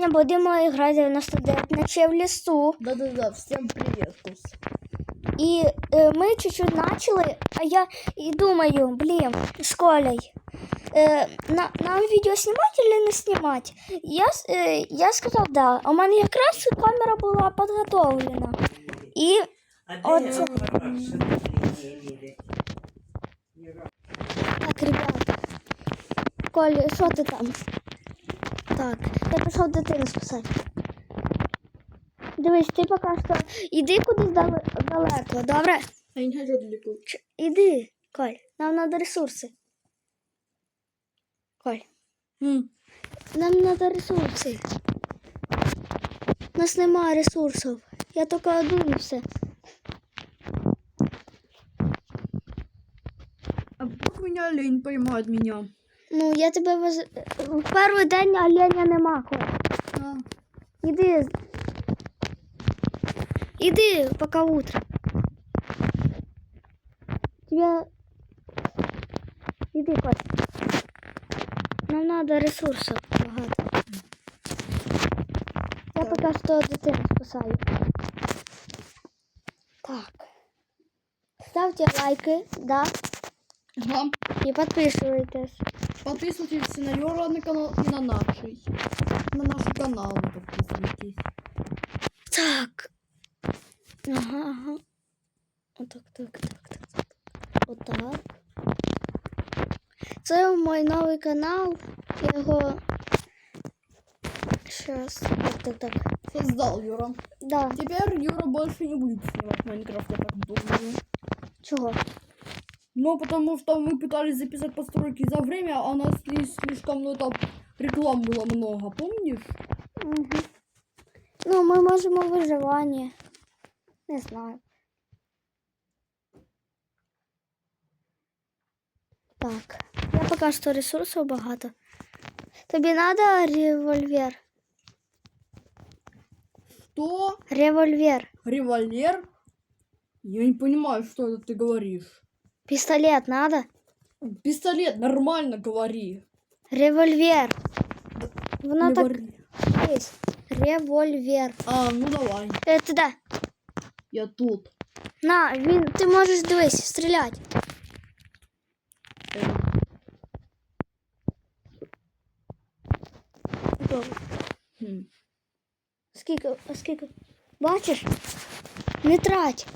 Сьогодні будемо грати на студентниче в лісу. Да-да-да, всем привет, Кус. І е, ми чуть-чуть почали, а я і думаю, блін, з Колей, е, на, нам відео знімати чи не знімати? Я, с- е, я сказав, да. У мене якраз камера була підготовлена. І А От так, ребята. Коль, що ти там? Так, я пішов дитину спасати. Дивись, ти поки що іди кудись далеко, добре? Я не хочу далеко. Іди, Коль, нам треба ресурси. Коль, М, нам треба ресурси. У нас немає ресурсів. Я тільки один і все. А вдруг меня олень поймает меня? Ну, я тебе воз... в перший день оленя нема. А, Іди. Іди, поки утро. Тебе... Іди, Коль. Нам треба ресурсів багато. Я поки що дитину спасаю. Так. Ставте лайки, да, ага. і підписуйтесь. Подписывайтесь на Юра на канал и на нашей. На наш канал подписывайтесь. Так. Ага, ага. Отак, так, так, так, так. Отак. Це мій новий канал. Я його. Щас. Так, так, так. Создал Юра. Да. Теперь Юра больше не будет снимать Майнкрафт, я так думаю. Чого? Ну, потому что мы пытались записать постройки за время, а у нас сли- слишком, ну, там реклам было много, помнишь? Угу. Ну, ми можемо виживання. Не знаю. Так. Я поки що ресурсів багато. Тобі треба револьвер? Что? Револьвер. Револьвер? Я не понимаю, что это ты говоришь. Пістолет надо? Пистолет, нормально говори. Револьвер. Воно так Револьвер. є. Револьвер. А, ну давай. Е, ти де? Я тут. На, він, ти можеш дивись, стріляти. Э, Добре. хм. Скільки, а скільки? Бачиш? Не трать.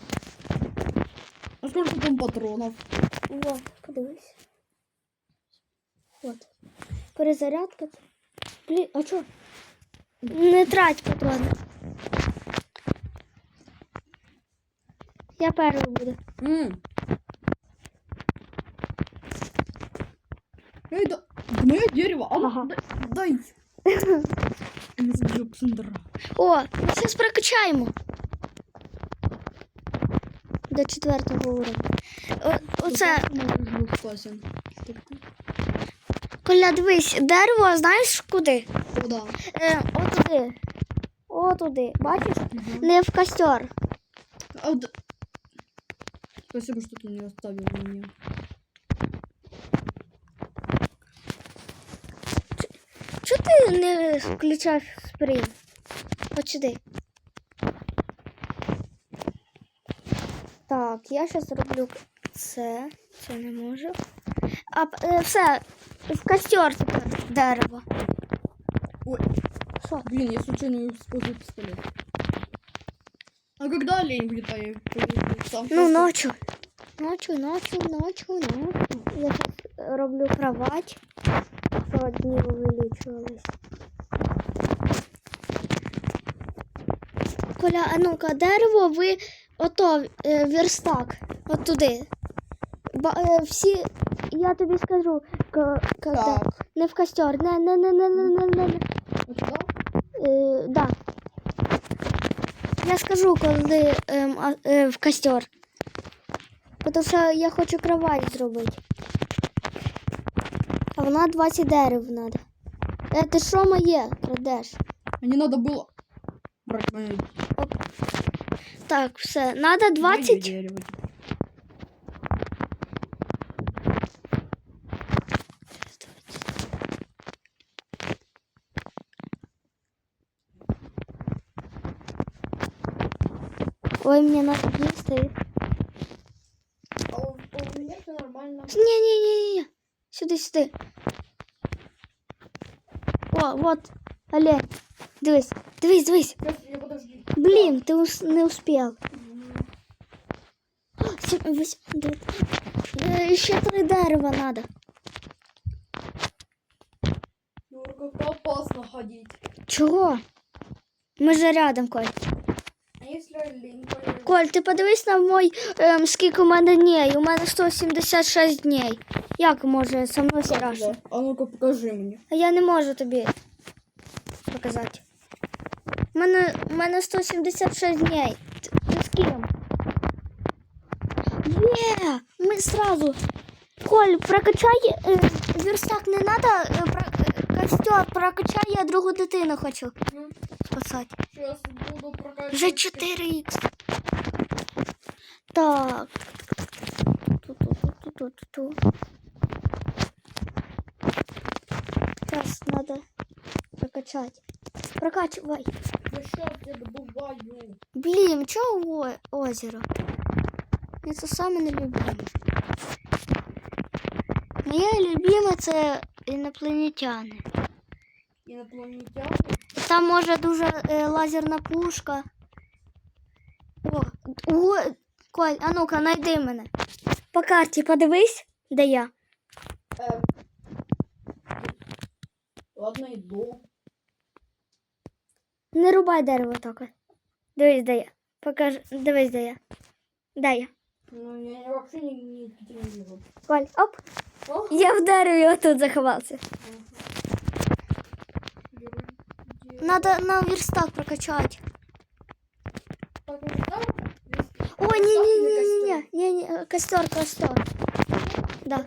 Сколько там патронов? Вот, подивись. Вот. Перезарядка. Блін, а чо? Не трать патрони. Я перший буду. М. Эй, да, да дерево. А ну, Ага. дай. дай. Не забью Ксандра. О, ми зараз прокачаємо. До четвертого уровня. О, оце, Коля, дивись, дерево, знаєш куди? Да. Е, отуди. Отуди. Бачиш? Мгм. Не в костер. А, вот- Спасибо, что ты не оставил меня. Чого ти не включаєш спринт? От Так, я зараз роблю це. Це не можу. А е, все, в костер тепер дерево. Ой, Що? блин, я случайно использую пистолет. А когда олень появиться? Ну, ночью. Ночью, ночью, ночью, ночью. Я сейчас роблю кровать, щоб дні увеличувались. Коля, а ну-ка, дерево ви ото е, верстак. От туди. Ба, е, всі, я тобі скажу, к- когда. Так. Не в костер. Не, не, не, не, не, не, не. не. Вот? Е, да. Я скажу, коли ем, а, е, в костер. Тому що я хочу кровать зробити. А вона 20 дерев треба. Е, ти що моє крадеш? А не надо было брать мое Так, все. Надо 20. Ой, мне надо где стоит. А у, у меня все нормально. Не-не-не-не. Сюда, сюда. О, вот. Оле. Дивись, дивись, дивись. Ти ус- не успів. Сім, вось, де- Е, Ще три дерева надо. Ну, как-то опасно ходить. Чого? Ми же рядом, Коль. Коль, ти подивись на мой, ем, скільки у мене дней. У мене 176 дней. Як може со мною страшно? А ну-ка покажи мне. А я не можу тобі показати. У мене, мене 176 дней. Ти, ти з ким? Є! Ми сразу. Коль, прокачай е, верстак не надо, е, про, е, костер, прокачай, я другу дитину хочу Ну, спасати. сейчас буду прокачивать. Вже 4х. Так. Ту-ту-ту-ту-ту-ту. Сейчас надо прокачать. Прокачивай. Я сейчас я добываю. Блін, чого о- озеро? Я це саме не люблю. Моє любиме це інопланетяни. Инопланетяне. Там може дуже е, лазерна пушка. О, о, Коль, а ну-ка, найди мене. По карті подивись, де я. Эм. Ладно, иду. Не рубай дерево тільки. Дивись, де я. Покажи, дивись, де я. Де я? Ну, я вообще не, не, не вижу. Коль, оп. О, Я в дереві отут заховався. Надо на верстак прокачати. Так, ну, там есть Ой, не, не, не, костер. не, не, не, не, костер, костер. Да.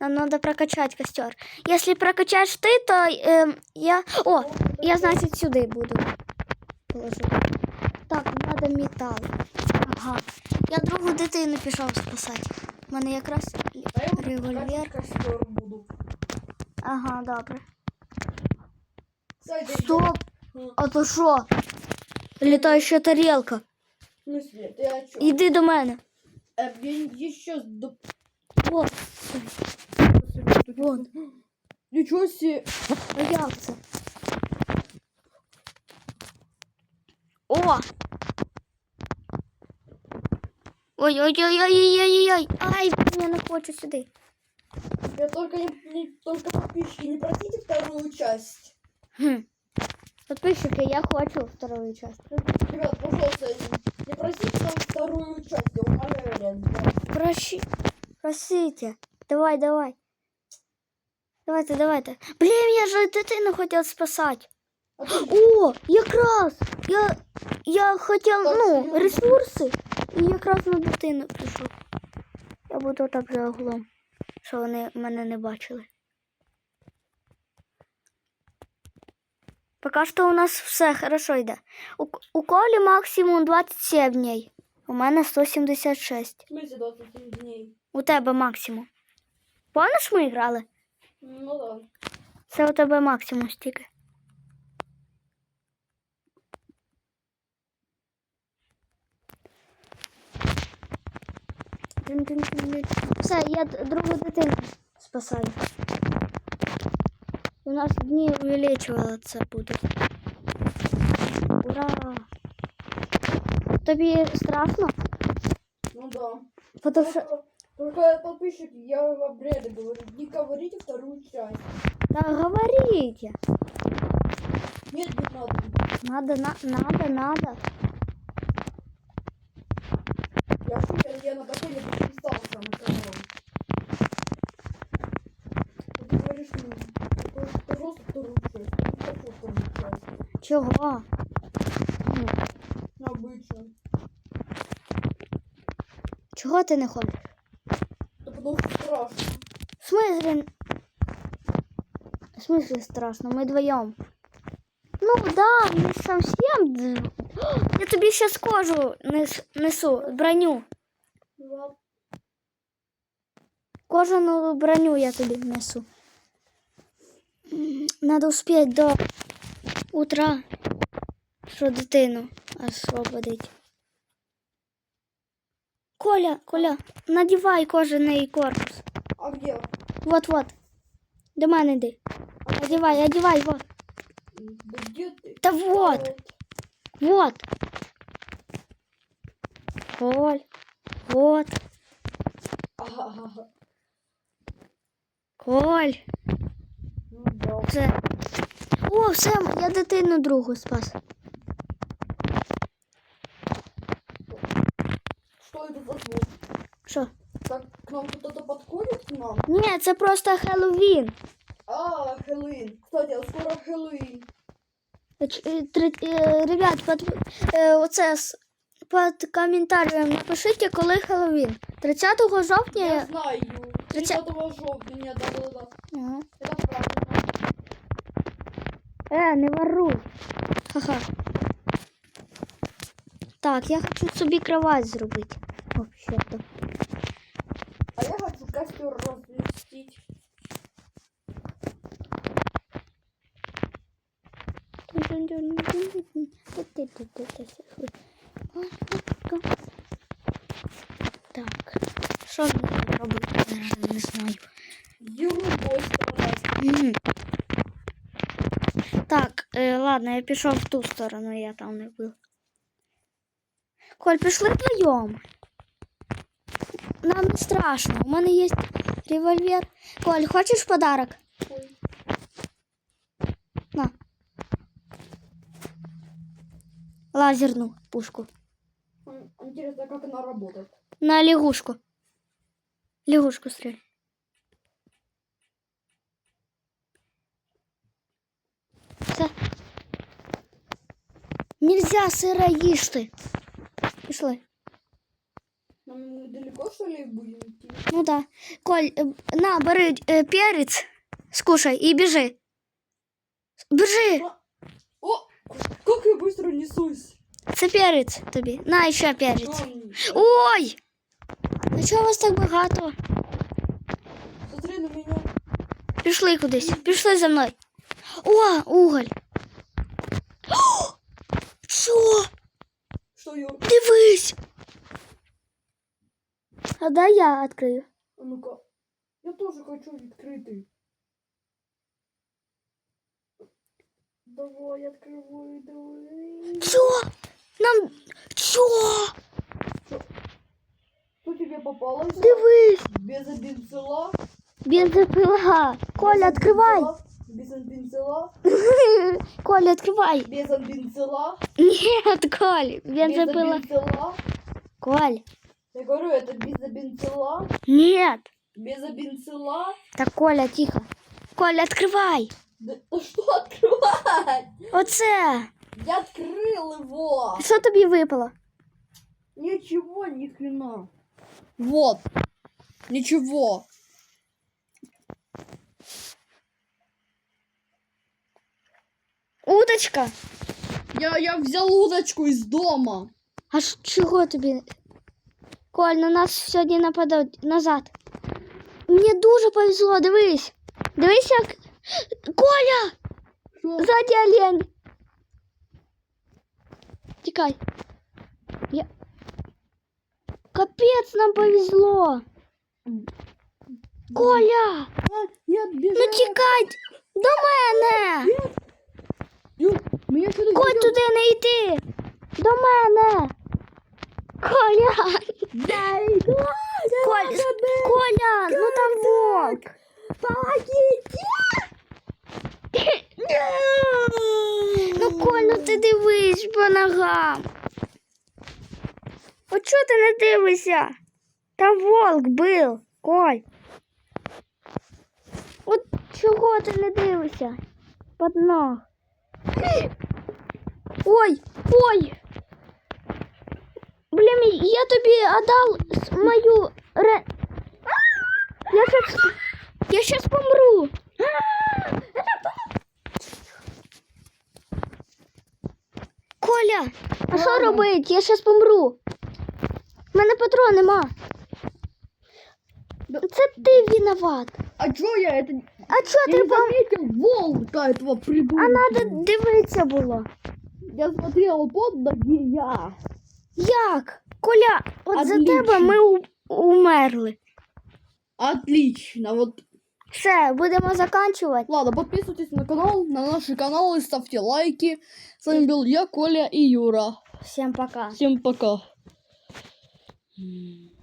Нам надо прокачать костер. Если прокачаешь ты, то эм, я... О, я, значит, сюда буду положу. Так, надо металл. Ага. Я другу дитину пішов спасати. У мене якраз револьвер. Ага, добре. Стоп! Ну, А то що? Літаюча тарілка. О? Іди до мене. я еще до... О, вон. Ничего себе. А як це? О! Ой-ой-ой-ой-ой-ой-ой. Ай, я не хочу сюди. Я только, не, не- только подписчики, не просите вторую часть. Хм. Подписчики, я хочу вторую часть. Ребят, пожалуйста, не просите там вторую часть, я умоляю, ребят. Прощи. Просите. Давай, давай. Давайте, давайте. Блін, я ж дитину хотів спасати. О, якраз! Я, я хотів, ну, ресурси, і якраз на дитину прийшов. Я буду так за углом, що вони мене не бачили. Поки що у нас все хорошо йде. У, у Колі максимум 27 днів. У мене 176. в смысле 27 дней? У тебе максимум. Помниш, ми грали? Ну да. Це у тебе максимум стільки. Все, я д- другу дитину спасаю. У нас дні увеличуватися будуть. Ура! Тобі страшно? Ну да. Потому що... Только, подписчики, я в обряде говорю, не говорите вторую часть. Да, говорите. Нет, не надо. Надо, на, надо, надо. Я я на такой не подписался на канал. Вот Ты говоришь, ну, только, пожалуйста, вторую часть. Я не хочу вторую часть. Чого? Ну, Необычно. Чого ти не хочеш? Да потому что страшно. В смысле? В смысле страшно? Мы вдвоем. Ну да, не совсем. д- Я тобі сейчас кожу нес- несу, броню. Кожану броню я тобі несу. М, Надо успеть до утра, що дитину освободить. Коля, Коля, надівай кожаний корпус. А где? Вот, вот. До мене йди. Одівай, одівай, вот. Да где ты? Та вот, вот. Коль, вот, Ага. Коль. Ну да. Все. О, все, я дитину другу спас. Что это за звук? Що? Так, к нам кто-то подходит к нам? Ні, це просто Хеллоуін. А, Хэллоуин. Кстати, а скоро Хэллоуин. Ч- е, три- е, Ребят, под, е, оце с- під коментарем напишіть, коли Хеллоуін. 30 жовтня. Я я- знаю. Тридцать- 30 жовтня. Да. Ага. Это правильно. Е, не воруй. Ха-ха. Так, я хочу собі кровать зробити. Вообще-то. А я хочу костер разместить. Так, що мені робити? Зараз не знаю. Ерунду страдать. Мгм. Так, е, ладно, я пішов в ту сторону, я там не був. Коль, пішли вдвоєм. Нам не страшно. У мене є револьвер. Коль, хочеш подарок? Ой. На. Лазерну пушку. М, Интересно, как она работает. На лягушку. Лягушку стрель. Все. Нельзя сыра їсти. Пішли. Нам далеко, что ли, будем идти? Ну да. Коль, е, на, бери е, перець, скушай і біжи. Біжи! О, как я быстро несусь. Це перець тобі. На, ще перець. Ам, Ой! А чого вас так багато? Смотри на меня. Пішли кудись. Пішли за мною. О, уголь. О! Що? Что, Юр? Дивись. А дай я відкрию. А ну-ка. Я тоже хочу открытый. Давай, открывай, давай. Що? Нам. Що? Что тебе попалось? Дивись. Безобенцела. Бензопила. Коля, відкривай. Безобенцела. Коля, відкривай. Безобенцела. Ні, Коль, бензопила. Безобенцела. Коль. Я говорю, это безобенцела. Нет. Безобенцела. Так, Коля, тихо. Коля, відкривай. Да, да что открывать? Оце. Я открыл его. Що тобі випало? Ничего, ни хрена. Вот. Ничего. Удочка. Я, я взял удочку из дома. А ж чого тобі? Коль, на нас сьогодні нападають назад. Мені дуже повезло, дивись. Дивись, як. Коля! Что? Ззаді олень. Тікай. Я... Капець нам повезло. Коля! Ну тікай до мене! Коль, туди не йди! До мене! Коля! Коль, Коля, ну там волк! Ну, Коль, ну ти дивись по ногам. От чого ти не дивишся? Там волк був, Коль. От чого ти не дивишся? Под ног. Ой, ой. Блін, я тобі отдал мою ре... Я щас... Я щас помру. Коля, а що робить? Я щас помру. У мене патрон нема. Це ти виноват. А чё я это... А чого Я ти не пом... заметил волка этого придурка. А надо дивитися було. Я смотрел под ноги я. Як? Коля, от за Отлично. тебе ми у- умерли. Отлично. Вот Все, будемо заканчувати. Ладно, подписывайтесь на канал, на наши каналы, ставьте лайки. С вами был я, Коля и Юра. Всім пока. Всем пока. 嗯。